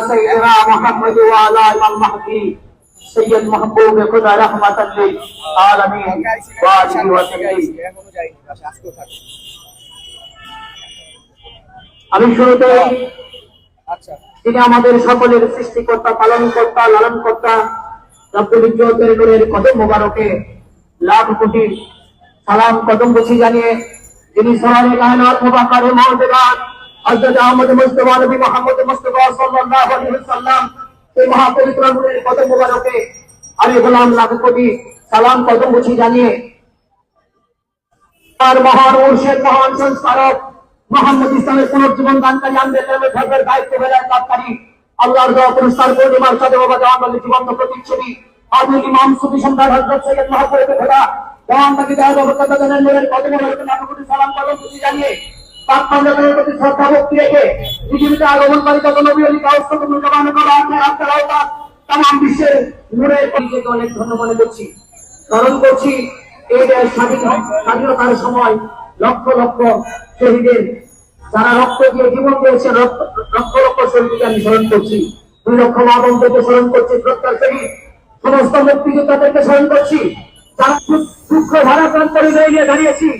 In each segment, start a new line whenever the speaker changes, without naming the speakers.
سيدنا محمد وعلى آل المهدي سيد محبوب خدا رحمة للعالمين وآله وسلم
এখনো যাইনি বাসা আজকেও থাকবে
আমি শুরুতে
আচ্ছা
তিনি আমাদের সকলের সৃষ্টিকর্তা পালনকর্তা লালনকর্তা রব্বুল ইজ্জতের নূরের কদম মোবারকে লাখ কোটি সালাম কদম বসি জানিয়ে যিনি সোনালী কায়নাত মুবাকারে মহজেদাত হযরত আহমদ মুস্তাফা নবী মুহাম্মদ মুস্তাফা সাল্লাল্লাহু আলাইহি ওয়াসাল্লাম, এই মহাপবিত্র নূরের কদম মোবারকে জানিয়ে আর মহান মুর্শেদ দায়িত্ব বেলায় কাজকারী আল্লাহর দেওয়া পুরস্কার, পূর্ণিমার সাথে বাবা জাহান জীবন্ত প্রতিচ্ছবি, আবুল ইমাম সুফি সন্তান হজরত সৈয়দ দায়দ অবকাতাদের নূরের কদমে কদম খুশি জানিয়ে স্বাধীনতার সময় লক্ষ লক্ষ শহীদের, যারা রক্ত দিয়ে জীবন দিয়েছে লক্ষ লক্ষ শহীদকে আমি স্মরণ করছি। দুই লক্ষ মা বোনদেরকে স্মরণ করছি প্রত্যার শহীদ। সমস্ত মুক্তিযোদ্ধাদেরকে স্মরণ করছি। দু- দুঃখ ভারাক্রান্ত হৃদয় নিয়ে দাঁড়িয়েছি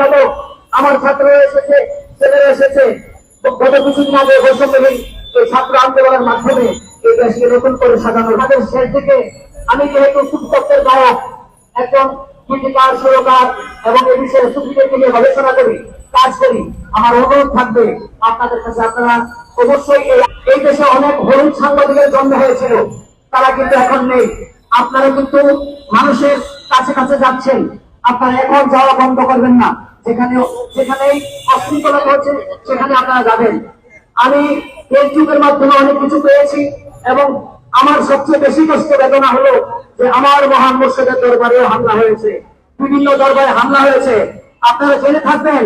অভিভাবক আমার ছাত্ররা এসেছে, ছেলেরা এসেছে। গত কিছুদিন আগে বৈষম্যহীন এই ছাত্র আন্দোলনের মাধ্যমে এই দেশকে নতুন করে সাজানো তাদের শেষ থেকে আমি যেহেতু সুপ্তত্বের গায়ক, একজন গীতিকার সুরকার এবং এই বিষয়ে সুফিদেরকে নিয়ে গবেষণা করি, কাজ করি, আমার অনুরোধ থাকবে আপনাদের কাছে আপনারা অবশ্যই এই- দেশে অনেক হলুদ সাংবাদিকের জন্ম হয়েছিল, তারা কিন্তু এখন নেই। আপনারা কিন্তু মানুষের কাছে কাছে যাচ্ছেন। আপনারা এখন যাওয়া বন্ধ করবেন না। যেখানে যেখানেই অশৃঙ্খলতা হচ্ছে সেখানে আপনারা যাবেন। আমি ফেসবুকের মাধ্যমে অনেক কিছু পেয়েছি এবং আমার সবচেয়ে বেশি কষ্ট বেদনা হলো যে আমার মহান মুর্শিদের দরবারেও হামলা হয়েছে। বিভিন্ন দরবারে হামলা হয়েছে। আপনারা জেনে থাকবেন,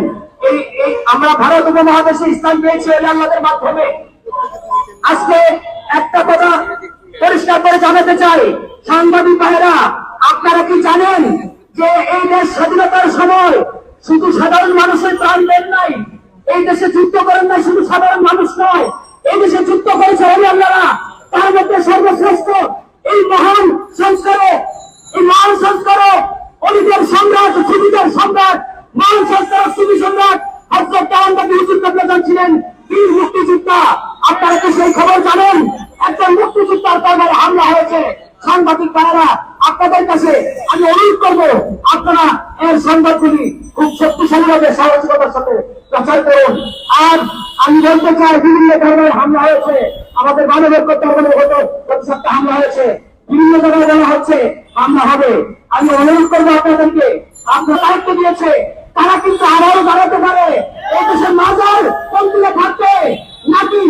এই এই আমরা ভারত উপমহাদেশে ইসলাম পেয়েছি ওই আল্লাদের মাধ্যমে। আজকে একটা কথা পরিষ্কার করে জানাতে চাই। সাংবাদিক ভাইরা আপনারা কি জানেন যে এই দেশ স্বাধীনতার সময় শুধু সাধারণ মানুষের প্রাণ দেন নাই, এই দেশে যুদ্ধ করেন নাই শুধু সাধারণ মানুষ নয়, এই দেশে যুদ্ধ করেছে হরি আল্লাহরা তার মধ্যে সর্বশ্রেষ্ঠ এই মহান সংস্কারক, এই মহান সংস্কারক অলিদের সম্রাট, সুবিধার সম্রাট, মহান সংস্কারক সুবি সম্রাট হজরত হুজুর প্রধান ছিলেন বীর মুক্তিযোদ্ধা। আপনারা তো সেই খবর জানেন, একজন মুক্তিযোদ্ধার দরবারে হামলা হয়েছে। সাংবাদিক ভাইরা আপনাদের কাছে আমি অনুরোধ করব, আপনারা এর সংবাদগুলি খুব শক্তিশালীভাবে সাহসিকতার সাথে প্রচার করুন। আর আমি বলতে চাই, বিভিন্ন ধরনের হামলা হয়েছে। আমাদের মানবের কর্তব্য হতো প্রতি সপ্তাহে হামলা হয়েছে। বিভিন্ন জায়গায় বলা হচ্ছে হামলা হবে। আমি অনুরোধ করব আপনাদেরকে, আপনার দায়িত্ব দিয়েছে, তারা কিন্তু আবারও দাঁড়াতে পারে। এদেশের মাজার কোন দিকে থাকবে? নাকি